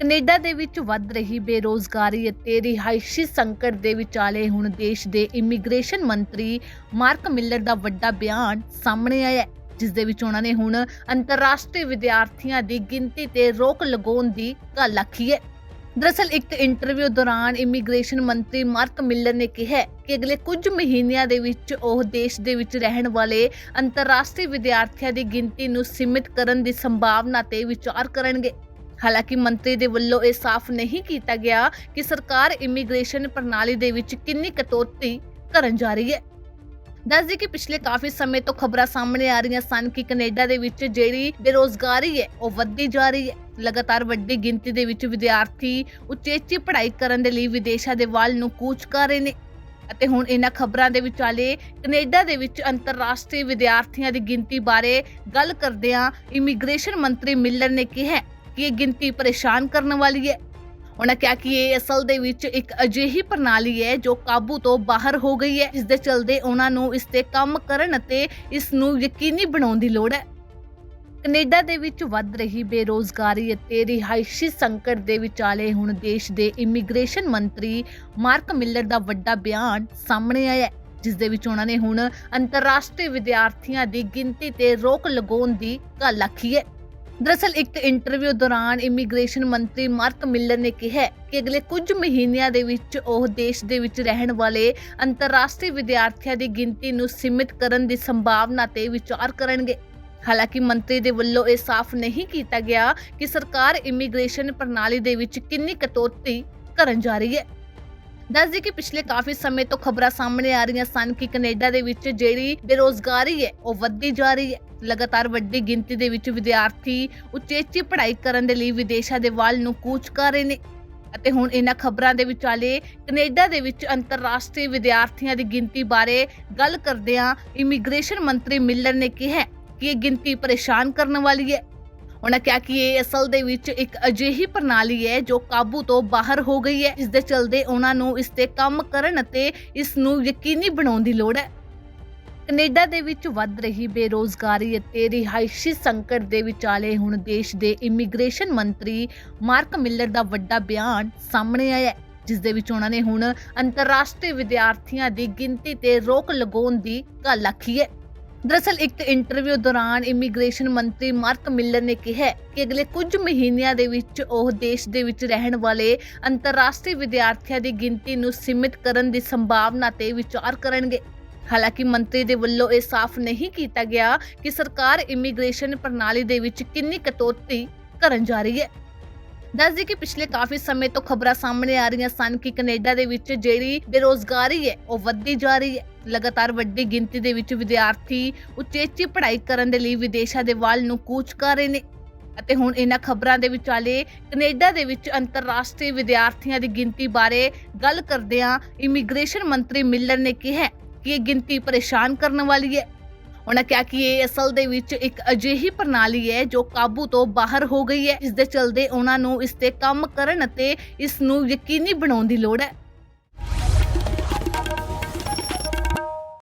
Canada ਦੇ ਵਿੱਚ ਵੱਧ ਰਹੀ ਬੇਰੋਜ਼ਗਾਰੀ ਅਤੇ ਰਿਹਾਇਸ਼ੀ ਸੰਕਟ ਦੇ ਵਿਚਾਲੇ ਹੁਣ ਦੇਸ਼ ਦੇ ਇਮੀਗ੍ਰੇਸ਼ਨ ਮੰਤਰੀ ਮਾਰਕ ਮਿਲਰ ਦਾ ਵੱਡਾ ਬਿਆਨ ਸਾਹਮਣੇ ਆਇਆ ਹੈ, ਜਿਸ ਦੇ ਵਿੱਚ ਉਹਨਾਂ ਨੇ ਹੁਣ ਅੰਤਰਰਾਸ਼ਟਰੀ ਵਿਦਿਆਰਥੀਆਂ ਦੀ ਗਿਣਤੀ ਤੇ ਰੋਕ ਲਗਾਉਣ ਦੀ ਗੱਲ ਆਖੀ ਹੈ। ਦਰਅਸਲ ਇੱਕ ਇੰਟਰਵਿਊ ਦੌਰਾਨ ਇਮੀਗ੍ਰੇਸ਼ਨ ਮੰਤਰੀ ਮਾਰਕ ਮਿਲਰ ਨੇ ਕਿਹਾ ਕਿ ਅਗਲੇ ਕੁਝ ਮਹੀਨਿਆਂ ਦੇ ਵਿੱਚ ਉਹ ਦੇਸ਼ ਦੇ ਵਿੱਚ ਰਹਿਣ ਵਾਲੇ ਅੰਤਰਰਾਸ਼ਟਰੀ ਵਿਦਿਆਰਥੀਆਂ ਦੀ ਗਿਣਤੀ ਨੂੰ ਸੀਮਿਤ ਕਰਨ ਦੀ ਸੰਭਾਵਨਾ ਤੇ ਵਿਚਾਰ ਕਰਨਗੇ। ਹਾਲਾਂਕਿ ਮੰਤਰੀ ਦੇ ਵੱਲੋਂ ਇਹ ਸਾਫ਼ ਨਹੀਂ ਕੀਤਾ ਗਿਆ ਕਿ ਸਰਕਾਰ ਇਮੀਗ੍ਰੇਸ਼ਨ ਪ੍ਰਣਾਲੀ ਦੇ ਵਿੱਚ ਕਿੰਨੀ ਕਟੌਤੀ ਕਰਨ ਜਾ ਰਹੀ ਹੈ। ਦੱਸਦੇ ਕਿ ਪਿਛਲੇ ਕਾਫੀ ਸਮੇਂ ਤੋਂ ਖਬਰਾਂ ਸਾਹਮਣੇ ਆ ਰਹੀਆਂ ਸਨ ਕਿ ਕੈਨੇਡਾ ਦੇ ਵਿੱਚ ਜਿਹੜੀ ਬੇਰੋਜ਼ਗਾਰੀ ਹੈ, ਉਹ ਵੱਧਦੀ ਜਾ ਰਹੀ ਹੈ। ਲਗਾਤਾਰ ਵੱਡੀ ਗਿਣਤੀ ਦੇ ਵਿੱਚ ਵਿਦਿਆਰਥੀ ਉਚੇਚੀ ਪੜ੍ਹਾਈ ਕਰਨ ਦੇ ਲਈ ਵਿਦੇਸ਼ਾਂ ਦੇ ਵੱਲ ਨੂੰ ਕੂਚ ਕਰ ਰਹੇ ਨੇ ਅਤੇ ਹੁਣ ਇਹਨਾਂ ਖਬਰਾਂ ਦੇ ਵਿਚਾਲੇ ਕੈਨੇਡਾ ਦੇ ਵਿੱਚ ਅੰਤਰਰਾਸ਼ਟਰੀ ਵਿਦਿਆਰਥੀਆਂ ਦੀ ਗਿਣਤੀ ਬਾਰੇ ਗੱਲ ਕਰਦਿਆਂ ਇਮੀਗ੍ਰੇਸ਼ਨ ਮੰਤਰੀ ਮਿਲਰ ਨੇ ਕਿਹਾ ਕਿ ਇਹ ਗਿਣਤੀ ਪਰੇਸ਼ਾਨ ਕਰਨ ਵਾਲੀ ਹੈ। ਉਹਨਾਂ ਕਿਹਾ ਕਿ ਇਹ ਅਸਲ ਦੇ ਵਿੱਚ ਇੱਕ ਅਜਿਹੀ ਪ੍ਰਣਾਲੀ ਹੈ ਜੋ ਕਾਬੂ ਤੋਂ ਬਾਹਰ ਹੋ ਗਈ ਹੈ। ਜਿਸ ਦੇ ਚਲਦੇ ਉਹਨਾਂ ਨੂੰ ਇਸ ਤੇ ਕੰਮ ਕਰਨ ਅਤੇ ਇਸ ਨੂੰ ਯਕੀਨੀ ਬਣਾਉਣ ਦੀ ਲੋੜ ਹੈ। ਕੈਨੇਡਾ ਦੇ ਵਿੱਚ ਵੱਧ ਰਹੀ ਬੇਰੋਜ਼ਗਾਰੀ ਅਤੇ ਰਿਹਾਇਸ਼ੀ ਸੰਕਟ ਦੇ ਵਿਚਾਲੇ ਹੁਣ ਦੇਸ਼ ਦੇ ਇਮੀਗ੍ਰੇਸ਼ਨ ਮੰਤਰੀ ਮਾਰਕ ਮਿਲਰ ਦਾ ਵੱਡਾ ਬਿਆਨ ਸਾਹਮਣੇ ਆਇਆ ਹੈ, ਜਿਸ ਦੇ ਵਿੱਚ ਉਹਨਾਂ ਨੇ ਹੁਣ ਅੰਤਰਰਾਸ਼ਟਰੀ ਵਿਦਿਆਰਥੀਆਂ ਦੀ ਗਿਣਤੀ ਤੇ ਰੋਕ ਲਗਾਉਣ ਦੀ ਗੱਲ ਆਖੀ ਹੈ। ਦਰਅਸਲ ਇੱਕ ਇੰਟਰਵਿਊ ਦੌਰਾਨ ਇਮੀਗ੍ਰੇਸ਼ਨ ਮੰਤਰੀ ਮਾਰਕ ਮਿਲਰ ਨੇ ਕਿਹਾ ਕਿ ਅਗਲੇ ਕੁਝ ਮਹੀਨਿਆਂ ਦੇ ਵਿੱਚ ਉਹ ਦੇਸ਼ ਦੇ ਵਿੱਚ ਰਹਿਣ ਵਾਲੇ ਅੰਤਰਰਾਸ਼ਟਰੀ ਵਿਦਿਆਰਥੀਆਂ ਦੀ ਗਿਣਤੀ ਨੂੰ ਸੀਮਿਤ ਕਰਨ ਦੀ ਸੰਭਾਵਨਾ ਤੇ ਵਿਚਾਰ ਕਰਨਗੇ। ਹਾਲਾਂਕਿ ਮੰਤਰੀ ਦੇ ਵੱਲੋਂ ਇਹ ਸਾਫ਼ ਨਹੀਂ ਕੀਤਾ ਗਿਆ ਕਿ ਸਰਕਾਰ ਇਮੀਗ੍ਰੇਸ਼ਨ ਪ੍ਰਣਾਲੀ ਦੇ ਵਿੱਚ ਕਿੰਨੀ ਕਟੌਤੀ ਕਰਨ ਜਾ ਰਹੀ ਹੈ। ਦੱਸਦੇ ਕਿ ਪਿਛਲੇ ਕਾਫੀ ਸਮੇਂ ਤੋਂ ਖਬਰਾਂ ਸਾਹਮਣੇ ਆ ਰਹੀਆਂ ਸਨ ਕਿ ਕੈਨੇਡਾ ਦੇ ਵਿੱਚ ਜਿਹੜੀ ਬੇਰੋਜ਼ਗਾਰੀ ਹੈ, ਉਹ ਵੱਧਦੀ ਜਾ ਰਹੀ ਹੈ। ਲਗਾਤਾਰ ਵੱਡੀ ਗਿਣਤੀ ਦੇ ਵਿੱਚ ਵਿਦਿਆਰਥੀ ਉਚੇਚੀ ਪੜ੍ਹਾਈ ਕਰਨ ਦੇ ਲਈ ਵਿਦੇਸ਼ਾਂ ਦੇ ਵੱਲ ਨੂੰ ਕੂਚ ਕਰ ਰਹੇ ਨੇ। ਅਤੇ ਹੁਣ ਇਹਨਾਂ ਖਬਰਾਂ ਦੇ ਵਿਚਾਲੇ ਕੈਨੇਡਾ ਦੇ ਵਿੱਚ ਅੰਤਰਰਾਸ਼ਟਰੀ ਵਿਦਿਆਰਥੀਆਂ ਦੀ ਗਿਣਤੀ ਬਾਰੇ ਗੱਲ ਕਰਦਿਆਂ ਇਮੀਗ੍ਰੇਸ਼ਨ ਮੰਤਰੀ ਮਿਲਰ ਨੇ ਕਿਹਾ ਕਿ ਇਹ ਗਿਣਤੀ ਪਰੇਸ਼ਾਨ ਕਰਨ ਵਾਲੀ ਹੈ। ਉਹਨਾਂ ਕਿਹਾ ਕਿ ਇਹ ਅਸਲ ਦੇ ਵਿੱਚ ਇੱਕ ਅਜਿਹੀ ਪ੍ਰਣਾਲੀ ਹੈ ਜੋ ਕਾਬੂ ਤੋਂ ਬਾਹਰ ਹੋ ਗਈ ਹੈ। ਜਿਸ ਦੇ ਚਲਦੇ ਉਹਨਾਂ ਨੂੰ ਇਸ ਤੇ ਕੰਮ ਕਰਨ ਅਤੇ ਇਸ ਨੂੰ ਯਕੀਨੀ ਬਣਾਉਣ ਦੀ ਲੋੜ ਹੈ। ਕੈਨੇਡਾ ਦੇ ਵਿੱਚ ਵੱਧ ਰਹੀ ਬੇਰੋਜ਼ਗਾਰੀ ਅਤੇ ਰਿਹਾਇਸ਼ੀ ਸੰਕਟ ਦੇ ਵਿਚਾਲੇ ਹੁਣ ਦੇਸ਼ ਦੇ ਇਮੀਗ੍ਰੇਸ਼ਨ ਮੰਤਰੀ ਮਾਰਕ ਮਿਲਰ ਦਾ ਵੱਡਾ ਬਿਆਨ ਸਾਹਮਣੇ ਆਇਆ ਜਿਸ ਦੇ ਵਿੱਚ ਉਹਨਾਂ ਨੇ ਹੁਣ ਅੰਤਰਰਾਸ਼ਟਰੀ ਵਿਦਿਆਰਥੀਆਂ ਦੀ ਗਿਣਤੀ ਤੇ ਰੋਕ ਲਗਾਉਣ ਦੀ ਗੱਲ ਆਖੀ ਹੈ। ਦਰਅਸਲ, ਇੱਕ ਇੰਟਰਵਿਊ ਦੌਰਾਨ ਇਮੀਗ੍ਰੇਸ਼ਨ ਮੰਤਰੀ ਮਾਰਕ ਮਿਲਰ ਨੇ ਕਿਹਾ ਕਿ ਅਗਲੇ ਕੁਝ ਮਹੀਨਿਆਂ ਦੇ ਵਿੱਚ ਉਹ ਦੇਸ਼ ਦੇ ਵਿੱਚ ਰਹਿਣ ਵਾਲੇ ਅੰਤਰਰਾਸ਼ਟਰੀ ਵਿਦਿਆਰਥੀਆਂ ਦੀ ਗਿਣਤੀ ਨੂੰ ਸੀਮਿਤ ਕਰਨ ਦੀ ਸੰਭਾਵਨਾ ਤੇ ਵਿਚਾਰ ਕਰਨਗੇ। ਹਾਲਾਂਕਿ ਮੰਤਰੀ ਦੇ ਵੱਲੋਂ ਇਹ ਸਾਫ਼ ਨਹੀਂ ਕੀਤਾ ਗਿਆ ਕਿ ਸਰਕਾਰ ਇਮੀਗ੍ਰੇਸ਼ਨ ਪ੍ਰਣਾਲੀ ਦੇ ਵਿੱਚ ਕਿੰਨੀ ਕਟੌਤੀ ਕਰਨ ਜਾ ਰਹੀ ਹੈ। ਦੱਸਦੇ ਕਿ ਪਿਛਲੇ ਕਾਫੀ ਸਮੇਂ ਤੋਂ ਖਬਰਾਂ ਸਾਹਮਣੇ ਆ ਰਹੀਆਂ ਸਨ ਕਿ ਕੈਨੇਡਾ ਦੇ ਵਿੱਚ ਜਿਹੜੀ ਬੇਰੋਜ਼ਗਾਰੀ ਹੈ, ਉਹ ਵੱਧਦੀ ਜਾ ਰਹੀ ਹੈ। ਲਗਾਤਾਰ ਵੱਡੀ ਗਿਣਤੀ ਦੇ ਵਿੱਚ ਵਿਦਿਆਰਥੀ ਉਚੇਚੀ ਪੜ੍ਹਾਈ ਕਰਨ ਦੇ ਲਈ ਵਿਦੇਸ਼ਾਂ ਦੇ ਵੱਲ ਨੂੰ ਕੂਚ ਕਰ ਰਹੇ ਨੇ ਅਤੇ ਹੁਣ ਇਹਨਾਂ ਖਬਰਾਂ ਦੇ ਵਿਚਾਲੇ ਕੈਨੇਡਾ ਦੇ ਵਿੱਚ ਅੰਤਰਰਾਸ਼ਟਰੀ ਵਿਦਿਆਰਥੀਆਂ ਦੀ ਗਿਣਤੀ ਬਾਰੇ ਗੱਲ ਕਰਦਿਆਂ ਇਮੀਗ੍ਰੇਸ਼ਨ ਮੰਤਰੀ ਮਿਲਰ ਨੇ ਕਿਹਾ ਕਿ ਇਹ ਗਿਣਤੀ ਪਰੇਸ਼ਾਨ ਕਰਨ ਵਾਲੀ ਹੈ। ਉਹਨਾਂ ਕਿਹਾ ਕਿ ਇਹ ਅਸਲ ਦੇ ਵਿੱਚ ਇੱਕ ਅਜਿਹੀ ਪ੍ਰਣਾਲੀ ਹੈ ਜੋ ਕਾਬੂ ਤੋਂ ਬਾਹਰ ਹੋ ਗਈ ਹੈ। ਇਸ ਦੇ ਚਲਦੇ ਉਹਨਾਂ ਨੂੰ ਇਸ ਤੇ ਕੰਮ ਕਰਨ ਅਤੇ ਇਸ ਨੂੰ ਯਕੀਨੀ ਬਣਾਉਣ ਦੀ ਲੋੜ ਹੈ।